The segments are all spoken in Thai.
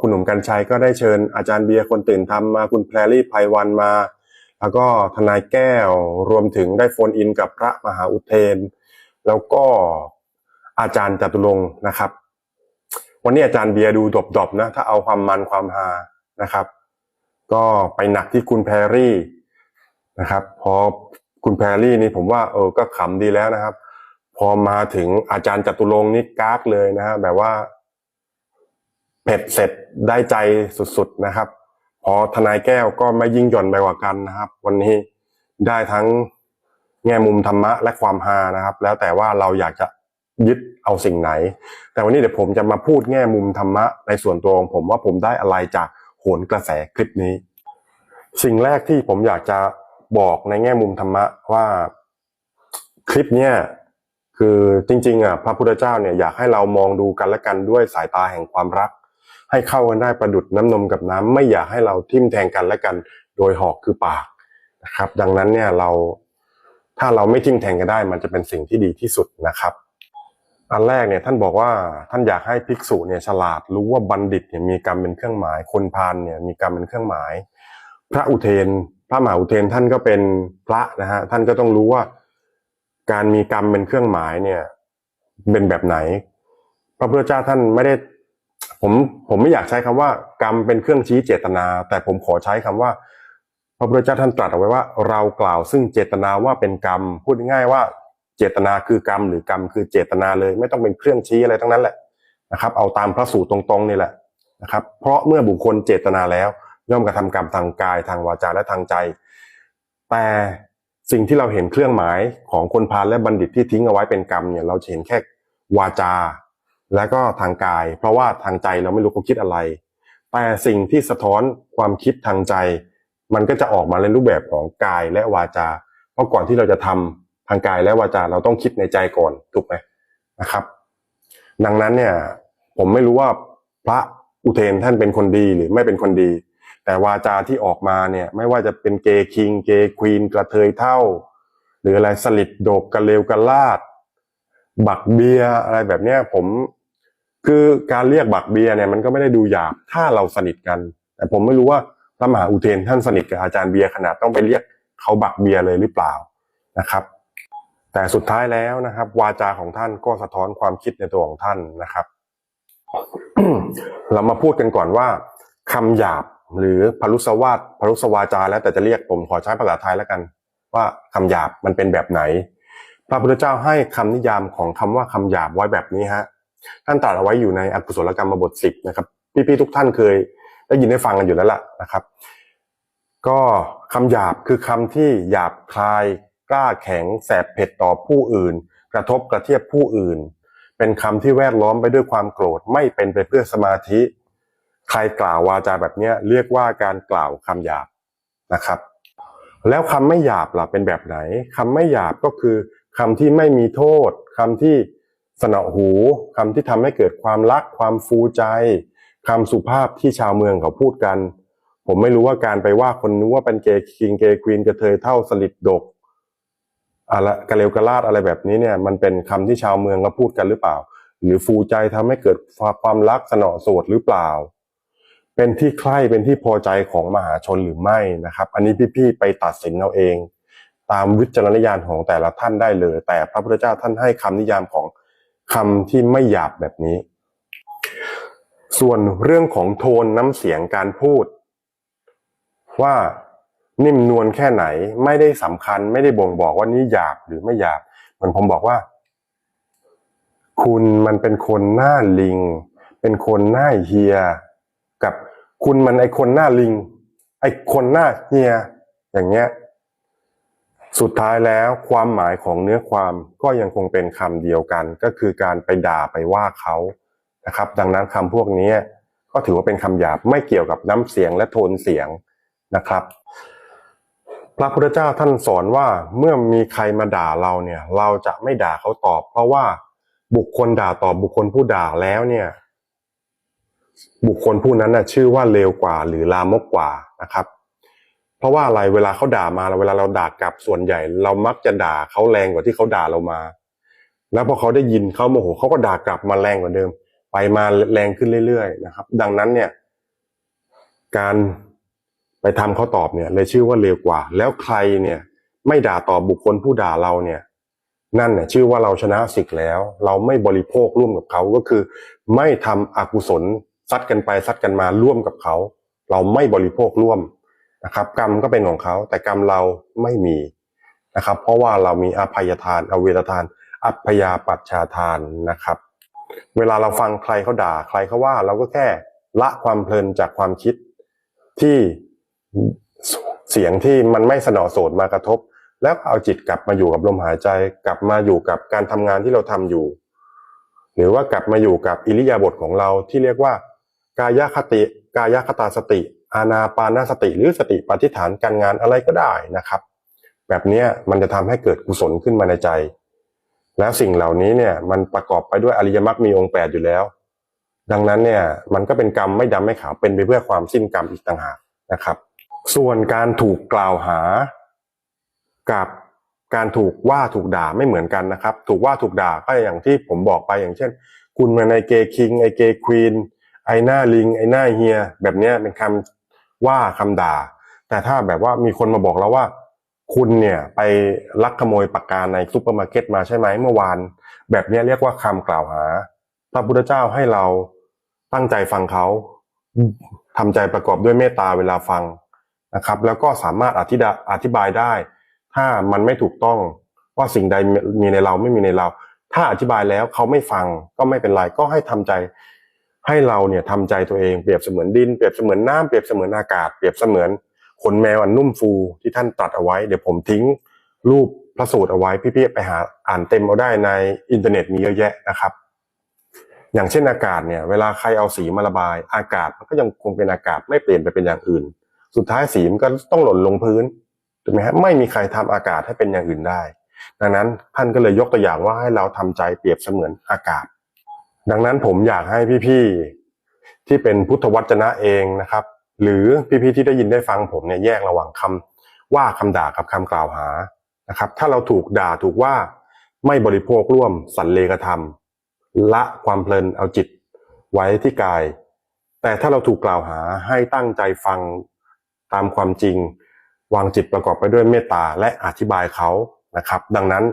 คุณหนุ่มกัญชัยก็ได้เชิญอาจารย์เบียร์คนตื่นทำมาคุณแพรรี่ไพวันมา แล้วก็ทนายแก้วรวมถึงได้โฟนอินกับพระมหาอุเทน แล้วก็อาจารย์จตุรงค์นะครับ วันนี้อาจารย์เบียร์ดูดบๆนะ ถ้าเอาความมันความฮานะครับ ก็ไปหนักที่คุณแพรรี่นะครับ พอคุณแพรรี่นี่ผมว่าเออก็ขำดีแล้วนะครับ พอมาถึงอาจารย์จตุรงค์นี่กากเลยนะฮะแบบว่า เผ็ดเสร็จได้ใจสุดๆนะครับ พอทนายแก้วก็ไม่ยิ่งหย่อนไปกว่ากันนะครับ วันนี้ได้ทั้งแง่มุมธรรมะและความฮานะครับ แล้วแต่ว่าเราอยากจะยึดเอาสิ่งไหน แต่วันนี้เดี๋ยวผมจะมาพูดแง่มุมธรรมะในส่วนตัวของผมว่าผมได้อะไรจากโหนกระแสคลิปนี้ สิ่งแรกที่ผมอยากจะบอกในแง่มุมธรรมะว่าคลิปเนี้ยคือจริงๆอะพระพุทธเจ้าเนี่ยอยากให้เรามองดูกันและกันด้วยสายตาแห่งความรัก ให้เข้ากันได้ประดุดน้ำนมกับน้ำไม่อยากให้เราทิ่มแทงกันและกัน โดยหอกคือปากนะครับ ดังนั้นเนี่ยเราถ้าเราไม่ทิ่มแทงกันได้ มันจะเป็นสิ่งที่ดีที่สุดนะครับ อันแรกเนี่ยท่านบอกว่าท่านอยากให้ภิกษุเนี่ยฉลาดรู้ว่าบัณฑิตเนี่ยมีกรรมเป็นเครื่องหมาย คนพาลเนี่ยมีกรรมเป็นเครื่องหมาย พระอุเทน พระมหาอุเทนท่านก็เป็นพระนะฮะท่านก็ต้องรู้ว่าการมีกรรมเป็นเครื่องหมายเนี่ยเป็นแบบไหน พระพุทธเจ้าท่านไม่ได้ ผมผมไม่อยากใช้คำว่า กรรมเป็นเครื่องชี้เจตนา แต่ผมขอใช้คำว่า พระพุทธเจ้าท่านตรัสเอาไว้ว่า เรากล่าวซึ่งเจตนาว่าเป็นกรรม พูดง่ายว่าเจตนาคือกรรม หรือกรรมคือเจตนาเลย ไม่ต้องเป็นเครื่องชี้อะไรทั้งนั้นแหละนะครับ เอาตามพระสูตรตรงๆนี่แหละนะครับ เพราะเมื่อบุคคลเจตนาแล้วย่อมกระทำกรรมทางกายทางวาจาและทางใจ แต่สิ่งที่เราเห็นเครื่องหมายของคนพาลและบัณฑิตที่ทิ้งเอาไว้เป็นกรรมเนี่ยเราจะเห็นแค่วาจา และก็ทางกาย เพราะว่าทางใจเราไม่รู้เขาคิดอะไร แต่สิ่งที่สะท้อนความคิดทางใจ มันก็จะออกมาในรูปแบบของกายและวาจา เพราะก่อนที่เราจะทำทางกายและวาจาเราต้องคิดในใจก่อนถูกไหมนะครับ ดังนั้นเนี่ยผมไม่รู้ว่าพระอุเทนท่านเป็นคนดีหรือไม่เป็นคนดี แต่วาจาที่ออกมาเนี่ยไม่ว่าจะเป็นเกย์คิง เกย์ควีน กระเทยเท่า หรืออะไรสลิดโดกกระเลวกระลาด บักเบียอะไรแบบเนี้ยผม คือการเรียกบักเบียร์เนี่ยมันก็ไม่ได้ดูหยาบถ้าเราสนิทกัน แต่ผมไม่รู้ว่าพระมหาอุเทนท่านสนิทกับอาจารย์เบียร์ขนาดต้องไปเรียกเขาบักเบียร์เลยหรือเปล่านะครับ แต่สุดท้ายแล้วนะครับ วาจาของท่านก็สะท้อนความคิดในตัวของท่านนะครับ เรามาพูดกันก่อนว่าคำหยาบหรือพรุสวาทพรุสวาจา แล้วแต่จะเรียกผมขอใช้ภาษาไทยแล้วกัน ว่าคำหยาบมันเป็นแบบไหน พระพุทธเจ้าให้คำนิยามของคำว่าคำหยาบไว้แบบนี้ฮะ ท่านตรัสเอาไว้อยู่ในอกุศลกรรมบทสิบนะครับ พี่ๆทุกท่านเคยได้ยินได้ฟังกันอยู่แล้วล่ะนะครับ ก็คำหยาบคือคำที่หยาบคาย กล้าแข็ง แสบเผ็ดต่อผู้อื่น กระทบกระเทียบผู้อื่น เป็นคำที่แวดล้อมไปด้วยความโกรธไม่เป็นไปเพื่อสมาธิ ใครกล่าววาจาแบบนี้เรียกว่าการกล่าวคำหยาบนะครับ แล้วคำไม่หยาบล่ะเป็นแบบไหนคำไม่หยาบก็คือคำที่ไม่มีโทษคำที่ สนอหูคำที่ทำให้เกิดความรักความฟูใจคำสุภาพที่ชาวเมืองเขาพูดกัน ผมไม่รู้ว่าการไปว่าคนนู้ว่าเป็นเกย์คิงเกย์ควีนกระเทยเท่าสลิดดกอะไรกระเลวกระลาดอะไรแบบนี้เนี่ย มันเป็นคำที่ชาวเมืองเขาพูดกันหรือเปล่า หรือฟูใจทำให้เกิดความรักสนอโสดหรือเปล่า เป็นที่ใคร่เป็นที่พอใจของมหาชนหรือไม่นะครับ อันนี้พี่ๆไปตัดสินเอาเอง ตามวิจารณญาณของแต่ละท่านได้เลย แต่พระพุทธเจ้าท่านให้คำนิยามของ คำที่ไม่หยาบแบบนี้ ส่วนเรื่องของโทนน้ำเสียงการพูด ว่านิ่มนวลแค่ไหนไม่ได้สำคัญ ไม่ได้บ่งบอกว่านี้หยาบหรือไม่หยาบเหมือนผมบอกว่า คุณมันเป็นคนหน้าลิง เป็นคนหน้าเฮีย กับคุณมันไอคนหน้าลิง ไอคนหน้าเฮีย อย่างเงี้ย สุดท้ายแล้วความหมายของเนื้อความก็ยังคงเป็นคำเดียวกัน ก็คือการไปด่าไปว่าเขานะครับ ดังนั้นคำพวกนี้ก็ถือว่าเป็นคำหยาบไม่เกี่ยวกับน้ำเสียงและโทนเสียงนะครับ พระพุทธเจ้าท่านสอนว่าเมื่อมีใครมาด่าเราเนี่ย เราจะไม่ด่าเขาตอบ เพราะว่าบุคคลด่าตอบบุคคลผู้ด่าแล้วเนี่ย บุคคลผู้นั้นนะชื่อว่าเลวกว่า หรือลามกกว่านะครับ เพราะว่าอะไรเวลาเขาด่ามาเวลาเราด่ากลับส่วนใหญ่ เรามักจะด่าเขาแรงกว่าที่เขาด่าเรามา แล้วพอเขาได้ยินเขาโมโหเขาก็ด่ากลับมาแรงกว่าเดิม ไปมาแรงขึ้นเรื่อยๆนะครับ ดังนั้นเนี่ย การไปทำข้อตอบเนี่ยเลยชื่อว่าเร็วกว่า แล้วใครเนี่ย ไม่ด่าตอบบุคคลผู้ด่าเราเนี่ย นั่นเนี่ยชื่อว่าเราชนะศึกแล้ว เราไม่บริโภคร่วมกับเขาก็คือ ไม่ทำอกุศลซัดกันไปซัดกันมาร่วมกับเขา เราไม่บริโภคร่วม นะครับ กรรมก็เป็นของเขา แต่กรรมเราไม่มีนะครับ เพราะว่าเรามีอภัยทานอเวรทาน อัพยาปัชชาทานนะครับ เวลาเราฟังใครเขาด่า ใครเขาว่า เราก็แค่ละความเพลินจากความคิดที่เสียงที่มันไม่สนอโสดมากระทบ แล้วเอาจิตกลับมาอยู่กับลมหายใจ กลับมาอยู่กับการทำงานที่เราทำอยู่ หรือว่ากลับมาอยู่กับอิริยาบถของเราที่เรียกว่า กายคติ กายคตาสติ อานาปานาสติหรือสติปฏิฐานการงานอะไรก็ได้นะครับ แบบนี้มันจะทำให้เกิดกุศลขึ้นมาในใจ แล้วสิ่งเหล่านี้เนี่ยมันประกอบไปด้วยอริยมรรคมีองค์แปดอยู่แล้ว ดังนั้นเนี่ยมันก็เป็นกรรมไม่ดำไม่ขาวเป็นไปเพื่อความสิ้นกรรมอีกต่างหากนะครับ ส่วนการถูกกล่าวหากับการถูกว่าถูกด่าไม่เหมือนกันนะครับ ถูกว่าถูกด่าก็อย่างที่ผมบอกไปอย่างเช่น คุณมาในเกย์คิงไอเกย์ควีนไอหน้าลิงไอหน้าเฮียแบบนี้เป็นคำ ว่าคำด่า แต่ถ้าแบบว่ามีคนมาบอกเราว่า คุณเนี่ยไปลักขโมยปากกาในซูเปอร์มาร์เก็ตมาใช่ไหมเมื่อวาน แบบนี้เรียกว่าคำกล่าวหา พระพุทธเจ้าให้เราตั้งใจฟังเขาทำใจประกอบด้วยเมตตาเวลาฟังนะครับ แล้วก็สามารถอธิดาอธิบายได้ ถ้ามันไม่ถูกต้องว่าสิ่งใดมีในเราไม่มีในเรา ถ้าอธิบายแล้วเขาไม่ฟังก็ไม่เป็นไรก็ให้ทำใจ ให้เราเนี่ยทำใจตัวเองเปรียบเสมือนดินเปรียบเสมือนน้ำเปรียบเสมือนอากาศเปรียบเสมือนขนแมวอันนุ่มฟูที่ท่านตัดเอาไว้ เดี๋ยวผมทิ้งรูปพระสูตรเอาไว้พี่ๆไปหาอ่านเต็มเอาได้ในอินเทอร์เน็ตมีเยอะแยะนะครับ อย่างเช่นอากาศเนี่ย เวลาใครเอาสีมาระบาย อากาศมันก็ยังคงเป็นอากาศไม่เปลี่ยนไปเป็นอย่างอื่น สุดท้ายสีมันก็ต้องหล่นลงพื้นถูกไหมฮะไม่มีใครทำอากาศให้เป็นอย่างอื่นได้ ดังนั้นท่านก็เลยยกตัวอย่างว่าให้เราทำใจเปรียบเสมือนอากาศ ดังนั้นผมอยากให้พี่ๆที่เป็นพุทธวจนะเองนะครับ หรือพี่ๆที่ได้ยินได้ฟังผมเนี่ยแยกระหว่างคำว่าคำด่ากับคำกล่าวหานะครับ ถ้าเราถูกด่าถูกว่าไม่บริโภคร่วมสันเลกธรรม ละความเพลินเอาจิตไว้ที่กาย แต่ถ้าเราถูกกล่าวหาให้ตั้งใจฟังตามความจริง วางจิตประกอบไปด้วยเมตตาและอธิบายเขานะครับ ดังนั้น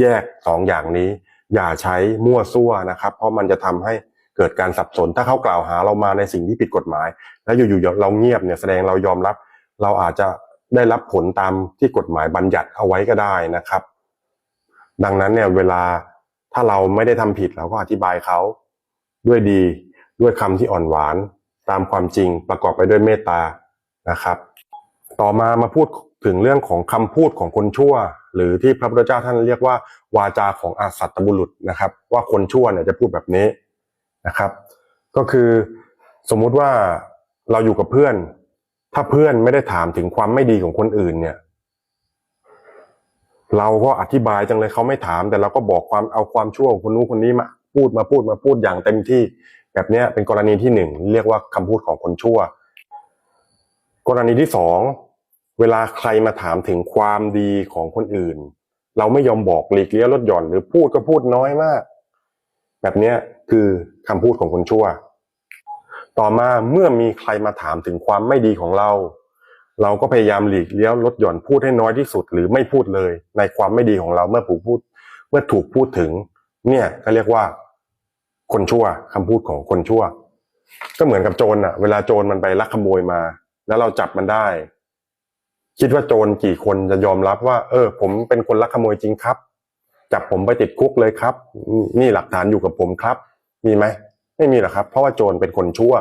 แยกสองอย่างนี้ อย่าใช้มั่วซั่วนะครับ เพราะมันจะทำให้เกิดการสับสน ถ้าเขากล่าวหาเรามาในสิ่งที่ผิดกฎหมาย แล้วอยู่ๆเราเงียบเนี่ยแสดงเรายอมรับ เราอาจจะได้รับผลตามที่กฎหมายบัญญัติเอาไว้ก็ได้นะครับ ดังนั้นเนี่ยเวลาถ้าเราไม่ได้ทำผิดเราก็อธิบายเขาด้วยดีด้วยคำที่อ่อนหวานตามความจริงประกอบไปด้วยเมตตานะครับ ต่อมามาพูดถึงเรื่องของคำพูดของคนชั่ว หรือที่พระพุทธเจ้าท่านเรียกว่าวาจาของอาสัตตบุรุษนะครับ ว่าคนชั่วเนี่ยจะพูดแบบนี้นะครับ ก็คือสมมุติว่าเราอยู่กับเพื่อน ถ้าเพื่อนไม่ได้ถามถึงความไม่ดีของคนอื่นเนี่ย เราก็อธิบายจังเลยเขาไม่ถาม แต่เราก็บอกความเอาความชั่วของคนนู้นคนนี้มาพูดมาพูดมาพูดอย่างเต็มที่แบบนี้เป็นกรณีที่หนึ่งเรียกว่าคำพูดของคนชั่ว กรณีที่สอง เวลาใครมาถามถึงความดีของคนอื่น เราไม่ยอมบอกหลีกเลี่ยลดหย่อน หรือพูดก็พูดน้อยมาก แบบนี้คือคำพูดของคนชั่ว ต่อมาเมื่อมีใครมาถามถึงความไม่ดีของเรา เราก็พยายามหลีกเลี้ยวลดหย่อนพูดให้น้อยที่สุด หรือไม่พูดเลย ในความไม่ดีของเราเมื่อถูกพูด เมื่อถูกพูดถึง เนี่ยก็เรียกว่า คนชั่วคำพูดของคนชั่ว ก็เหมือนกับโจรอะเวลาโจรมันไปลักขโมยมา แล้วเราจับมันได้ คิดว่าโจรกี่คนจะยอมรับว่า เออ ผมเป็นคนลักขโมยจริงครับ จับผมไปติดคุกเลยครับ นี่หลักฐานอยู่กับผมครับ มีไหมไม่มีหรอกครับ เพราะว่าโจรเป็นคนชั่ว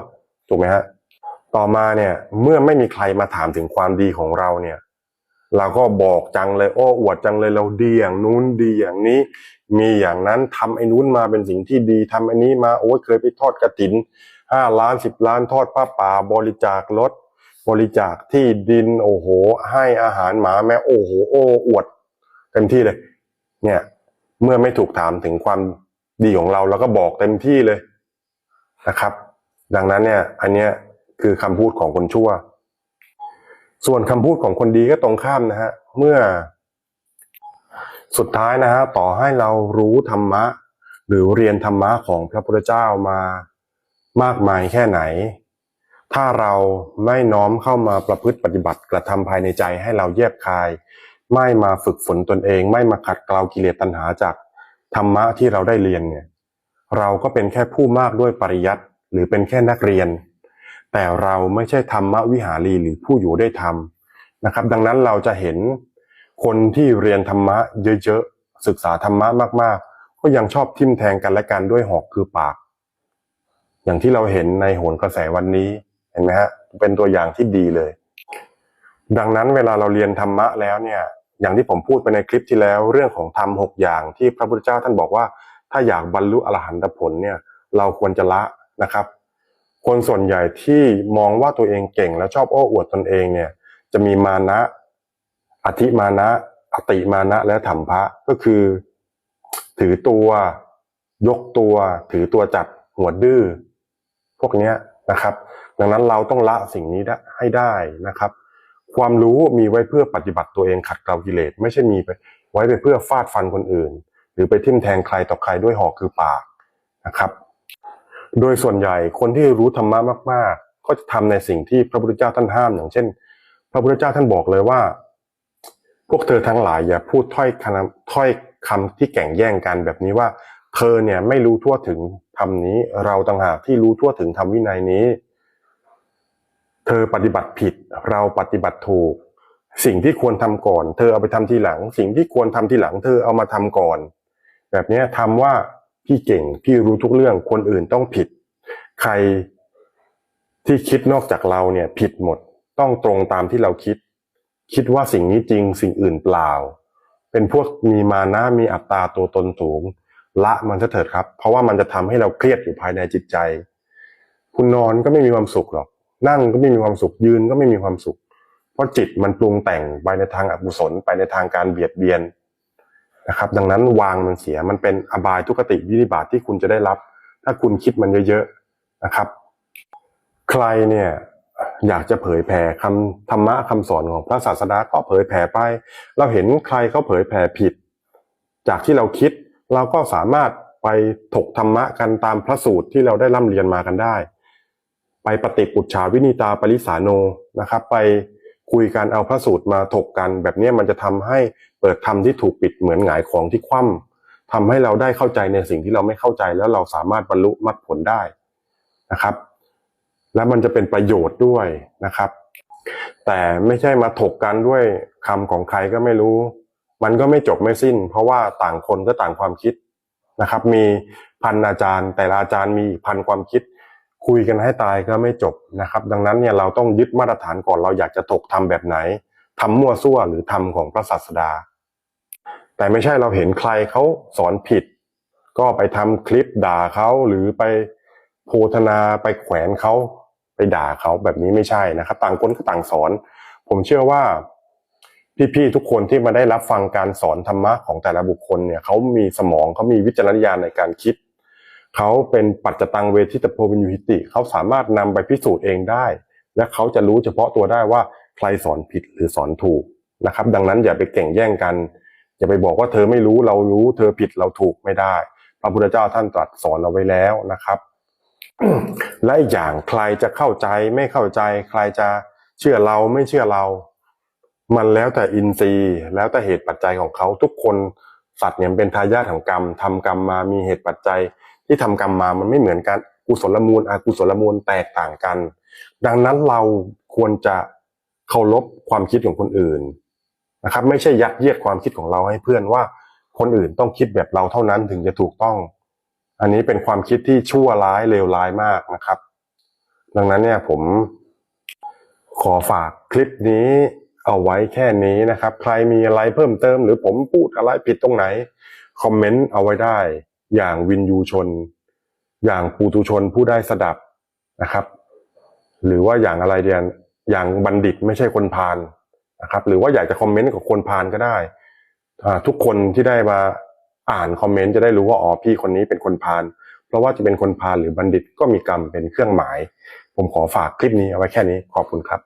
ถูกไหมฮะต่อมาเนี่ย เมื่อไม่มีใครมาถามถึงความดีของเราเนี่ย เราก็บอกจังเลย โอ้อวดจังเลยเราดีอย่างนู้นดีอย่างนี้ มีอย่างนั้นทำไอ้นู้นมาเป็นสิ่งที่ดีทำอันนี้มาโอ้เคยไปทอดกระถินห้าล้านสิบล้านทอดผ้าป่าบริจาครถ บริจาคที่ดินโอ้โห ให้อาหารหมาแม่โอ้โหโอ้อวดเต็มที่เลย เนี่ย เมื่อไม่ถูกถามถึงความดีของเราเราก็บอกเต็มที่เลยนะครับ ดังนั้นเนี่ย อันเนี้ยคือคำพูดของคนชั่ว ส่วนคำพูดของคนดีก็ตรงข้ามนะฮะเมื่อ สุดท้ายนะฮะต่อให้เรารู้ธรรมะ หรือเรียนธรรมะของพระพุทธเจ้ามามากมายแค่ไหน ถ้าเราไม่น้อมเข้ามาประพฤติปฏิบัติกระทำภายในใจให้เราแยบคาย ไม่มาฝึกฝนตนเอง ไม่มาขัดเกลากิเลสตัณหาจากธรรมะที่เราได้เรียนเนี่ยเราก็เป็นแค่ผู้มากด้วยปริยัติหรือเป็นแค่นักเรียน แต่เราไม่ใช่ธรรมวิหารีหรือผู้อยู่ได้ธรรมนะครับ ดังนั้นเราจะเห็นคนที่เรียนธรรมะเยอะๆศึกษาธรรมะมากๆ ก็ยังชอบทิมแทงกันและกันด้วยหอกคือปาก อย่างที่เราเห็นในโหนกระแสวันนี้ เห็นไหมฮะเป็นตัวอย่างที่ดีเลย ดังนั้นเวลาเราเรียนธรรมะแล้วเนี่ย อย่างที่ผมพูดไปในคลิปที่แล้ว เรื่องของธรรมหกอย่างที่พระพุทธเจ้าท่านบอกว่า ถ้าอยากบรรลุอรหันตผลเนี่ย เราควรจะละนะครับ คนส่วนใหญ่ที่มองว่าตัวเองเก่งและชอบโอ้อวดตนเองเนี่ย จะมีมานะ อธิมานะ อติมานะและถัมภะก็คือ ถือตัวยกตัว ถือตัวจัดหัวดื้อพวกเนี้ยนะครับ ดังนั้นเราต้องละสิ่งนี้ได้ให้ได้นะครับ ความรู้มีไว้เพื่อปฏิบัติตัวเองขัดเกลากิเลสไม่ใช่มีไปไว้ไปเพื่อฟาดฟันคนอื่น หรือไปทิ่มแทงใครต่อใครด้วยหอกคือปากนะครับ โดยส่วนใหญ่คนที่รู้ธรรมะมาก ๆ ก็จะทำในสิ่งที่พระพุทธเจ้าท่านห้ามอย่างเช่น พระพุทธเจ้าท่านบอกเลยว่า พวกเธอทั้งหลายอย่าพูดถ้อยคำถ้อยคำที่แก่งแย่งกันแบบนี้ว่า เธอเนี่ยไม่รู้ทั่วถึงธรรมนี้ เราต่างหากที่รู้ทั่วถึงธรรมวินัยนี้ เธอปฏิบัติผิดเราปฏิบัติถูก สิ่งที่ควรทำก่อน เธอเอาไปทำทีหลัง สิ่งที่ควรทำทีหลัง เธอเอามาทำก่อน แบบนี้ยทำว่าพี่เก่งพี่รู้ทุกเรื่องคนอื่นต้องผิด ใครที่คิดนอกจากเราเนี่ยผิดหมดต้องตรงตามที่เราคิด คิดว่าสิ่งนี้จริงสิ่งอื่นเปล่า เป็นพวกมีมานะมีอัตตาตัวตนสูง ละมันซะเถิดครับ เพราะว่ามันจะทำให้เราเครียดอยู่ภายในจิตใจ คุณนอนก็ไม่มีความสุขหรอก นั่งก็ไม่มีความสุขยืนก็ไม่มีความสุข เพราะจิตมันปรุงแต่งไปในทางอกุศลไปในทางการเบียดเบียนนะครับ ดังนั้นวางมันเสียมันเป็นอบายทุกขติวิริบาตที่คุณจะได้รับ ถ้าคุณคิดมันเยอะๆนะครับ ใครเนี่ยอยากจะเผยแผ่คำธรรมะคำสอนของพระศาสดาก็เผยแผ่ไป เราเห็นใครเขาเผยแผ่ผิด จากที่เราคิดเราก็สามารถไปถกธรรมะกันตามพระสูตรที่เราได้ร่ำเรียนมากันได้ ไปปฏิปุจฉาวินิตาปริสาโนนะครับ ไปคุยกันเอาพระสูตรมาถกกัน แบบนี้มันจะทำให้เปิดธรรมที่ถูกปิดเหมือนหงายของที่คว่ำทำให้เราได้เข้าใจในสิ่งที่เราไม่เข้าใจแล้วเราสามารถบรรลุมรรคผลได้นะครับ และมันจะเป็นประโยชน์ด้วยนะครับ แต่ไม่ใช่มาถกกันด้วยคำของใครก็ไม่รู้ มันก็ไม่จบไม่สิ้น เพราะว่าต่างคนก็ต่างความคิดนะครับ มีพันอาจารย์ แต่ละอาจารย์มีพันความคิด คุยกันให้ตายก็ไม่จบนะครับ ดังนั้นเนี่ยเราต้องยึดมาตรฐานก่อนเราอยากจะถกทำแบบไหนทำมั่วซั่วหรือทำของพระศาสดา แต่ไม่ใช่เราเห็นใครเขาสอนผิด ก็ไปทำคลิปด่าเขาหรือไปโพธนาไปแขวนเขาไปด่าเขาแบบนี้ไม่ใช่นะครับ ต่างคนก็ต่างสอน ผมเชื่อว่าพี่ๆทุกคนที่มาได้รับฟังการสอนธรรมะของแต่ละบุคคลเนี่ยเขามีสมองเขามีวิจารณญาณในการคิด เขาเป็นปัจจตังเวทิตโพวินยุหิติ เขาสามารถนำไปพิสูจน์เองได้ และเขาจะรู้เฉพาะตัวได้ว่าใครสอนผิดหรือสอนถูกนะครับ ดังนั้นอย่าไปเก่งแย่งกัน อย่าไปบอกว่าเธอไม่รู้เรารู้ เธอผิดเราถูกไม่ได้ พระพุทธเจ้าท่านตรัสสอนเอาไว้แล้วนะครับ และอีกอย่างใครจะเข้าใจไม่เข้าใจ ใครจะเชื่อเราไม่เชื่อเรา มันแล้วแต่อินทรีย์ แล้วแต่เหตุปัจจัยของเขาทุกคนสัตว์เนี่ยเป็นทายาทของกรรมทำกรรมมามีเหตุปัจจัย ที่ทำกรรมมามันไม่เหมือนกันกุศลมูลอกุศลมูลแตกต่างกัน ดังนั้นเราควรจะเคารพความคิดของคนอื่นนะครับ ไม่ใช่ยัดเยียดความคิดของเราให้เพื่อนว่าคนอื่นต้องคิดแบบเราเท่านั้นถึงจะถูกต้อง อันนี้เป็นความคิดที่ชั่วร้ายเลวร้ายมากนะครับ ดังนั้นเนี่ยผมขอฝากคลิปนี้เอาไว้แค่นี้นะครับ ใครมีอะไรเพิ่มเติม หรือผมพูดอะไรผิดตรงไหน คอมเมนต์เอาไว้ได้ อย่างวินยูชน อย่างปูตุชนผู้ได้สดับนะครับ หรือว่าอย่างอะไรเดียนอย่างบัณฑิตไม่ใช่คนพาลนะครับ หรือว่าอยากจะคอมเมนต์กับคนพาลก็ได้ทุกคนที่ได้มาอ่านคอมเมนต์จะได้รู้ว่าอ๋อพี่คนนี้เป็นคนพาลเพราะว่าจะเป็นคนพาลหรือบัณฑิตก็มีกรรมเป็นเครื่องหมาย ผมขอฝากคลิปนี้เอาไว้แค่นี้ขอบคุณครับ